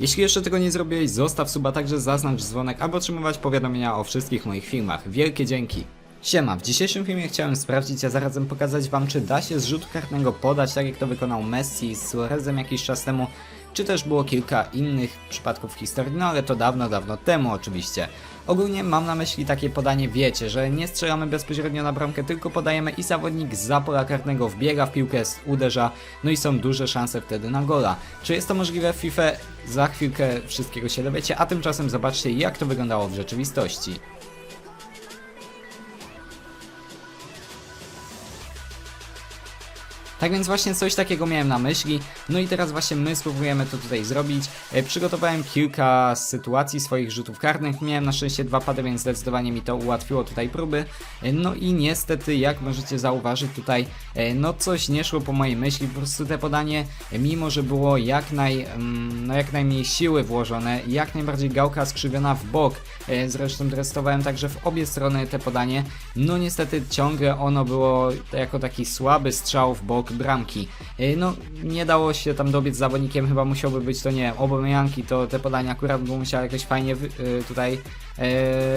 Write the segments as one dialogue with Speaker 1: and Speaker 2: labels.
Speaker 1: Jeśli jeszcze tego nie zrobiłeś, zostaw suba, także zaznacz dzwonek, aby otrzymywać powiadomienia o wszystkich moich filmach. Wielkie dzięki! Siema, w dzisiejszym filmie chciałem sprawdzić, a zarazem pokazać wam, czy da się z rzutu kartnego podać, tak jak to wykonał Messi z Suarezem jakiś czas temu, czy też było kilka innych przypadków w historii, no ale to dawno, dawno temu oczywiście. Ogólnie mam na myśli takie podanie, wiecie, że nie strzelamy bezpośrednio na bramkę, tylko podajemy i zawodnik za pola karnego wbiega w piłkę, uderza, no i są duże szanse wtedy na gola. Czy jest to możliwe w FIFA? Za chwilkę wszystkiego się dowiecie, a tymczasem zobaczcie jak to wyglądało w rzeczywistości. Tak więc właśnie coś takiego miałem na myśli. No i teraz właśnie my spróbujemy to tutaj zrobić. E, przygotowałem kilka sytuacji swoich rzutów karnych. Miałem na szczęście dwa pady, więc zdecydowanie mi to ułatwiło tutaj próby. E, no i niestety, jak możecie zauważyć tutaj, e, no coś nie szło po mojej myśli. Po prostu te podanie, mimo że było jak, naj, mm, no jak najmniej siły włożone, jak najbardziej gałka skrzywiona w bok. Zresztą testowałem także w obie strony te podanie. No niestety ciągle ono było jako taki słaby strzał w bok bramki. E, No nie dało się tam dobiec zawodnikiem, chyba musiałby być to nie wiem, Obomianki, to te podania akurat by musiały jakoś fajnie e, tutaj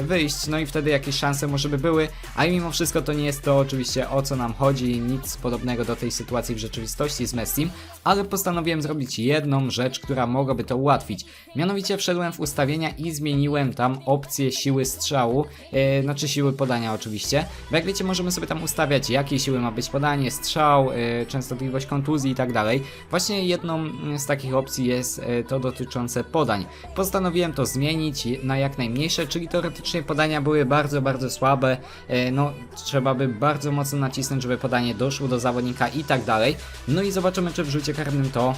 Speaker 1: wyjść, no i wtedy jakieś szanse może by były, ale mimo wszystko to nie jest to oczywiście o co nam chodzi, nic podobnego do tej sytuacji w rzeczywistości z Messim, ale postanowiłem zrobić jedną rzecz, która mogłaby to ułatwić. Mianowicie wszedłem w ustawienia i zmieniłem tam opcję siły strzału, e, znaczy siły podania oczywiście, bo jak wiecie możemy sobie tam ustawiać jakiej siły ma być podanie, strzał, e, częstotliwość kontuzji i tak dalej. Właśnie jedną z takich opcji jest e, to dotyczące podań. Postanowiłem to zmienić na jak najmniejsze, czyli teoretycznie podania były bardzo, bardzo słabe, e, no trzeba by bardzo mocno nacisnąć, żeby podanie doszło do zawodnika i tak dalej. No i zobaczymy czy w rzucie karnym to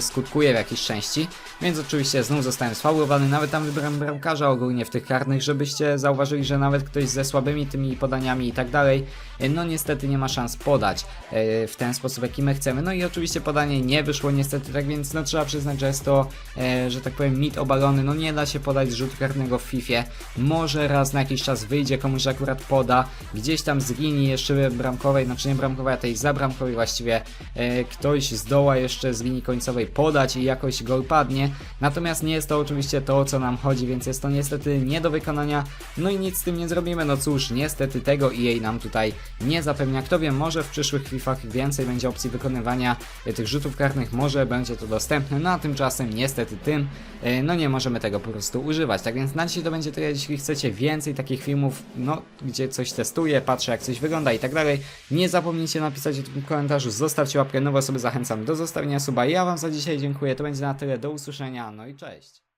Speaker 1: skutkuje w jakiejś części, więc oczywiście znów zostałem sfaulowany, nawet tam wybrałem bramkarza ogólnie w tych karnych, żebyście zauważyli, że nawet ktoś ze słabymi tymi podaniami i tak dalej, e, no niestety nie ma szans podać e, w ten sposób jaki my chcemy, no i oczywiście podanie nie wyszło niestety, tak więc no trzeba przyznać, że jest to, e, że tak powiem mit obalony, no nie da się podać rzutu karnego w FIFA, może raz na jakiś czas wyjdzie komuś akurat poda, gdzieś tam z linii jeszcze bramkowej, znaczy nie bramkowej, a tej zabramkowej właściwie, e, ktoś zdoła jeszcze z linii podać i jakoś gol padnie. Natomiast nie jest to oczywiście to, o co nam chodzi, więc jest to niestety nie do wykonania. No i nic z tym nie zrobimy. No cóż, niestety tego EA nam tutaj nie zapewnia. Kto wie, może w przyszłych FIFAch więcej będzie opcji wykonywania e, tych rzutów karnych, może będzie to dostępne. No a tymczasem niestety tym, e, no nie możemy tego po prostu używać. Tak więc na dzisiaj to będzie tyle. Jeśli chcecie więcej takich filmów, no gdzie coś testuję, patrzę jak coś wygląda i tak dalej, nie zapomnijcie napisać w komentarzu, zostawcie łapkę, nowe osoby zachęcam do zostawienia suba. Ja wam za dzisiaj dziękuję, to będzie na tyle, do usłyszenia, no i cześć.